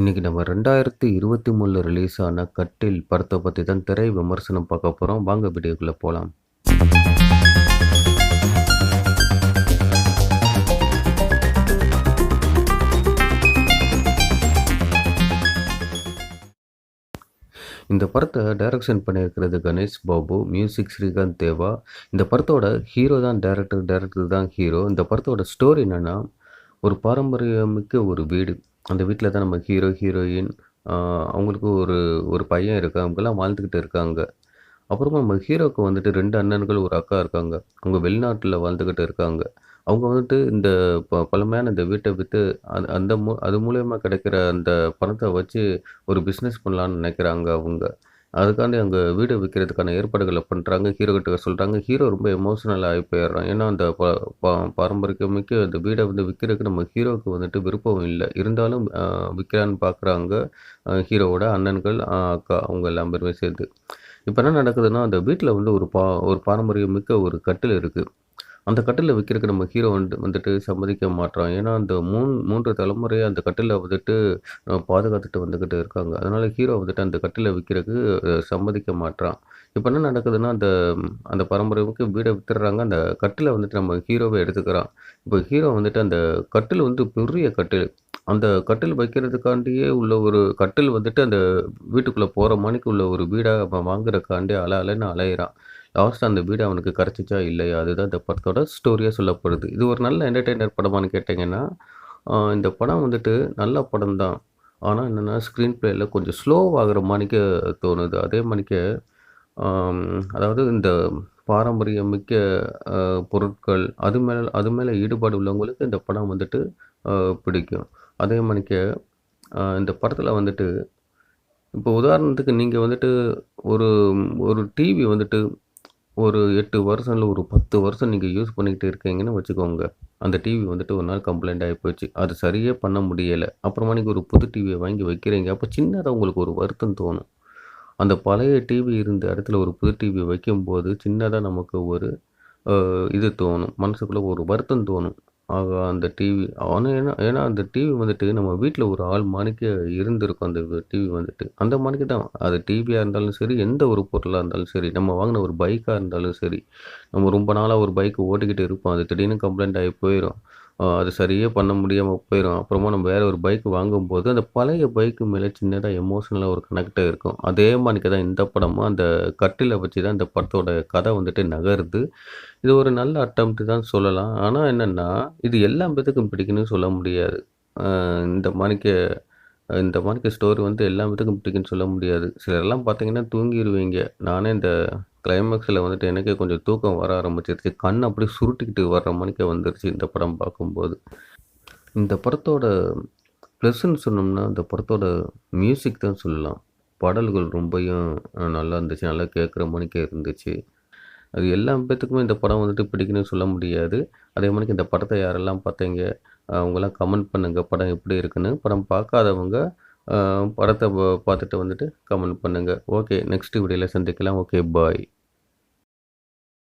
இன்றைக்கி நம்ம 2023ல ரிலீஸ் ஆன கட்டில் படத்தை பற்றி தான் திரை விமர்சனம் பார்க்க போகிறோம் வாங்க வீடியோக்குள்ளே போகலாம் இந்த படத்தை டைரக்ஷன் பண்ணியிருக்கிறது கணேஷ் பாபு, மியூசிக் ஸ்ரீகாந்த் தேவா. இந்த படத்தோட ஹீரோ தான் டேரக்டர் டேரக்டர் தான் ஹீரோ. இந்த படத்தோட ஸ்டோரி என்னன்னா, ஒரு பாரம்பரியமிக்க ஒரு வீடு. அந்த வீட்டில் தான் நம்ம ஹீரோ, ஹீரோயின் அவங்களுக்கு ஒரு ஒரு பையன் இருக்கான். அவங்கலாம் வாழ்ந்துக்கிட்டு இருக்காங்க. அப்புறமா நம்ம ஹீரோக்கு வந்துட்டு ரெண்டு அண்ணன்கள், ஒரு அக்கா இருக்காங்க. அவங்க வெளிநாட்டில் வாழ்ந்துக்கிட்டு இருக்காங்க. அவங்க வந்துட்டு இந்த ப பழமையான இந்த வீட்டை விற்று அது அந்த மூ அது மூலயமா கிடைக்கிற அந்த பணத்தை வச்சு ஒரு பிஸ்னஸ் பண்ணலான்னு நினைக்கிறாங்க அவங்க. அதுக்காண்டி அங்கே வீடு விற்கிறதுக்கான ஏற்பாடுகளை பண்ணுறாங்க ஹீரோ கிட்ட சொல்கிறாங்க ஹீரோ ரொம்ப எமோஷனல் ஆகி போயிடுறான். ஏன்னா, அந்த ப பாரம்பரியமிக்க அந்த வீடை வந்து விற்கிறதுக்கு நம்ம ஹீரோவுக்கு வந்துட்டு விருப்பம் இல்லை இருந்தாலும் விற்கிறான்னு பார்க்குறாங்க. ஹீரோவோட அண்ணன்கள், அக்கா அவங்க எல்லா பேருமே சேர்ந்து. இப்போ என்ன நடக்குதுன்னா, அந்த வீட்டில் வந்து ஒரு பா ஒரு பாரம்பரியமிக்க ஒரு கட்டில் இருக்குது அந்த கட்டில் வைக்கிறதுக்கு நம்ம ஹீரோ வந்து வந்துட்டு சம்மதிக்க மாட்டோம் ஏன்னா, அந்த மூன் 3 தலைமுறையா அந்த கட்டில் வந்துட்டு பாதுகாத்துட்டு வந்துக்கிட்டு இருக்காங்க. அதனால் ஹீரோ வந்துட்டு அந்த கட்டில் விக்கிறதுக்கு சம்மதிக்க மாட்றான். இப்போ என்ன நடக்குதுன்னா, அந்த அந்த பரம்பரைக்கு வீடை வித்துடுறாங்க. அந்த கட்டில் வந்துட்டு நம்ம ஹீரோவை எடுத்துக்கிறான். இப்போ ஹீரோ வந்துட்டு அந்த கட்டில் வந்து பெரிய கட்டில். அந்த கட்டில் வைக்கிறதுக்காண்டியே உள்ள ஒரு கட்டில் வந்துட்டு அந்த வீட்டுக்குள்ளே போகிற மணிக்கு உள்ள ஒரு வீடாக அவன் வாங்குறதுக்காண்டி அல அலைன்னு அலையிறான். லாஸ்ட் அந்த வீடு அவனுக்கு கிடச்சிச்சா இல்லையா? அதுதான் இந்த படத்தோட ஸ்டோரியாக சொல்லப்படுது. இது ஒரு நல்ல என்டர்டெய்னர் படமான்னு கேட்டிங்கன்னா இந்த படம் வந்துட்டு நல்ல படம் தான். ஆனால் என்னென்னா ஸ்க்ரீன் பிளேயில் கொஞ்சம் ஸ்லோவாகிற மாதிரிக்கு தோணுது. அதே மாதிரிக்கு அதாவது இந்த பாரம்பரியமிக்க மிக்க பொருட்கள் அது மேலே அது மேலே ஈடுபாடு உள்ளவங்களுக்கு இந்த படம் வந்துட்டு பிடிக்கும். அதே மாதிரிக்கு இந்த படத்தில் வந்துட்டு இப்போ உதாரணத்துக்கு நீங்கள் வந்துட்டு ஒரு ஒரு டிவி வந்துட்டு ஒரு எட்டு வருஷம் இல்லை ஒரு 10 வருஷம் நீங்கள் யூஸ் பண்ணிக்கிட்டு இருக்கீங்கன்னு வச்சுக்கோங்க. அந்த டிவி வந்துட்டு ஒரு நாள் கம்ப்ளைண்ட் ஆகி போச்சு. அது சரியே பண்ண முடியலை அப்புறமா நீங்கள் ஒரு புது டிவியை வாங்கி வைக்கிறீங்க. அப்போ சின்னதாக உங்களுக்கு ஒரு வருத்தம் தோணும். அந்த பழைய டிவி இருந்த இடத்துல ஒரு புது டிவி வைக்கும்போது, சின்னதாக நமக்கு ஒரு இது தோணும். மனசுக்குள்ளே ஒரு வருத்தம் தோணும். ஆக அந்த டிவி ஆனால் ஏன்னா ஏன்னா அந்த டிவி வந்துட்டு நம்ம வீட்டில் ஒரு ஆள் மணிக்கு இருந்திருக்கும் அந்த டிவி வந்துட்டு. அந்த மணிக்கு தான். அது டிவியாக இருந்தாலும் சரி, எந்த ஒரு பொருளாக இருந்தாலும் சரி, நம்ம வாங்கின ஒரு பைக்காக இருந்தாலும் சரி, நம்ம ரொம்ப நாளாக ஒரு பைக் ஓட்டிக்கிட்டு இருப்போம். அது திடீர்னு கம்ப்ளைண்ட் ஆகி போயிடும் அது சரியே பண்ண முடியாமல் போயிடும் அப்புறமா நம்ம வேறு ஒரு பைக் வாங்கும்போது, அந்த பழைய பைக்கு மேலே சின்னதாக எமோஷனலாக ஒரு கனெக்ட் இருக்கும். அதே மாதிரிக்கு தான் இந்த படமும் அந்த கட்டில வச்சு தான் இந்த படத்தோட கதை வந்துட்டு நகருது. இது ஒரு நல்ல அட்டம்ப்ட் தான் சொல்லலாம். ஆனால் என்னென்னா இது எல்லா பேத்துக்கும் பிடிக்குன்னு சொல்ல முடியாது. இந்த மாதிரிக்கு இந்த மாணிக்க ஸ்டோரி வந்து எல்லா விதத்துக்கும் பிடிக்குன்னு சொல்ல முடியாது. சிலரெல்லாம் பார்த்தீங்கன்னா தூங்கிடுவீங்க நானே இந்த கிளைமேக்ஸில் வந்துட்டு எனக்கே கொஞ்சம் தூக்கம் வர ஆரம்பிச்சிருச்சு கண் அப்படியே சுருட்டிக்கிட்டு வர்ற மணிக்கே வந்துருச்சு இந்த படம் பார்க்கும்போது. இந்த படத்தோட ப்ளஸ்ன்னு சொன்னோம்னா, இந்த படத்தோட மியூசிக் தான் சொல்லலாம். பாடல்கள் ரொம்பையும் நல்லா இருந்துச்சு. நல்லா கேட்குற மணிக்கே இருந்துச்சு. அது எல்லா பேத்துக்குமே இந்த படம் வந்துட்டு பிடிக்குன்னு சொல்ல முடியாது. அதே மாதிரி இந்த படத்தை யாரெல்லாம் பார்த்தீங்க? அவங்கலாம் கமெண்ட் பண்ணுங்கள் படம் எப்படி இருக்குன்னு. படம் பார்க்காதவங்க படத்தை பார்த்துட்டு வந்துட்டு கமெண்ட் பண்ணுங்கள் ஓகே. நெக்ஸ்ட் வீடியோவில் சந்திக்கலாம். ஓகே. பாய்.